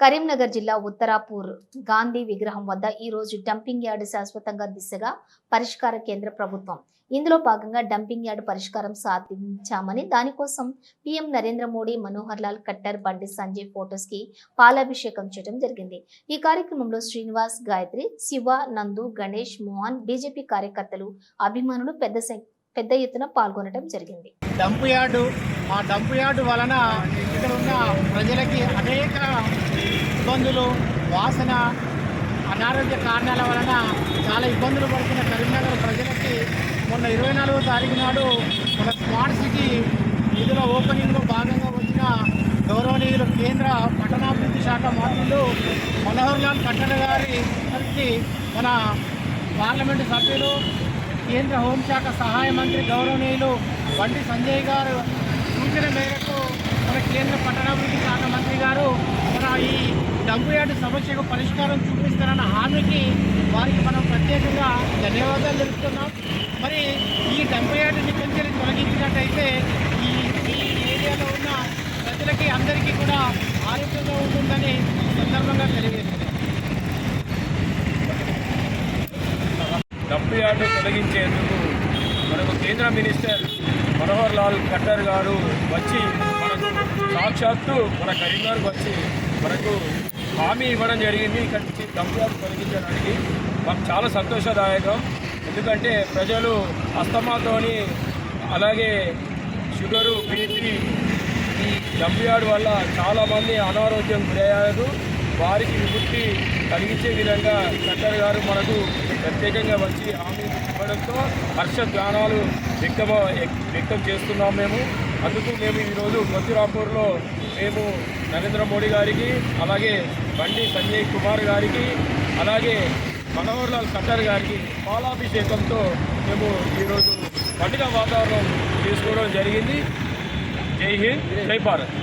కరీంనగర్ జిల్లా ఉత్తరాపూర్ గాంధీ విగ్రహం వద్ద ఈ రోజు డంపింగ్ యార్డ్ శాశ్వతంగా దిశగా పరిష్కార కేంద్ర ప్రభుత్వం. ఇందులో భాగంగా డంపింగ్ యార్డ్ పరిష్కారం సాధించామని దానికోసం పీఎం నరేంద్ర మోడీ మనోహర్ లాల్ కట్టర్ బండి సంజయ్ ఫోటోస్కి పాలాభిషేకం చేయడం జరిగింది. ఈ కార్యక్రమంలో శ్రీనివాస్ గాయత్రి శివ నందు గణేష్ మోహన్ బీజేపీ కార్యకర్తలు అభిమానులు పెద్ద సంఖ్య పెద్ద ఎత్తున పాల్గొనడం జరిగింది. డంప్ యార్డు ఆ డంప్ యార్డు వలన ఇక్కడ ఉన్న ప్రజలకి అనేక ఇబ్బందులు వాసన అనారోగ్య కారణాల వలన చాలా ఇబ్బందులు పడుతున్న కరీంనగర్ ప్రజలకి మొన్న ఇరవై నాలుగో తారీఖు నాడు మన స్మార్ట్ సిటీ నిధుల ఓపెనింగ్లో భాగంగా వచ్చిన గౌరవనీయులు కేంద్ర పట్టణాభివృద్ధి శాఖ మంత్రులు మనోహర్ లాల్ ఖట్టర్ గారి గారికి మన పార్లమెంటు సభ్యులు కేంద్ర హోంశాఖ సహాయ మంత్రి గౌరవనీయులు బండి సంజయ్ గారు సూచన మేరకు మన కేంద్ర పట్టణాభివృద్ధి శాఖ మంత్రి గారు మన ఈ డంపు సమస్యకు పరిష్కారం చూపిస్తారన్న హామీకి వారికి మనం ప్రత్యేకంగా ధన్యవాదాలు తెలుపుతున్నాం. మరి ఈ డంపు యార్డుని కొంచెం తొలగించినట్టయితే ఈ ఈ ఏరియాలో ఉన్న ప్రజలకి అందరికీ కూడా ఆరోగ్యంగా ఉంటుందని సందర్భంగా తెలియజేస్తుంది ఎఫ్ఐఆర్ను తొలగించేందుకు మనకు కేంద్ర మినిస్టర్ మనోహర్ లాల్ ఖట్టర్ గారు వచ్చి మనకు సాక్షాత్తు మన కరీంనగర్కి వచ్చి మనకు హామీ ఇవ్వడం జరిగింది. ఇక్కడ నుంచి డంప్ తొలగించడానికి మాకు చాలా సంతోషదాయకం. ఎందుకంటే ప్రజలు అస్తమాతోని అలాగే షుగరు బీపీ ఈ డంప్ యార్డ్ వల్ల చాలామంది అనారోగ్యం గురయ్యారు. వారికి విముక్తి కలిగించే విధంగా కట్టర్ గారు మనకు ప్రత్యేకంగా వచ్చి హామీ ఇవ్వడంతో హర్ష ధ్యానాలు వ్యక్తం వ్యక్తం చేస్తున్నాం మేము. అందుకు మేము ఈరోజు మధురాపూర్లో మేము నరేంద్ర మోడీ గారికి అలాగే బండి సంజయ్ కుమార్ గారికి అలాగే మనోహర్ లాల్ ఖట్టర్ గారికి పాలాభిషేకంతో మేము ఈరోజు పండుగ వాతావరణం తీసుకోవడం జరిగింది. జై హింద్ జై భారత్.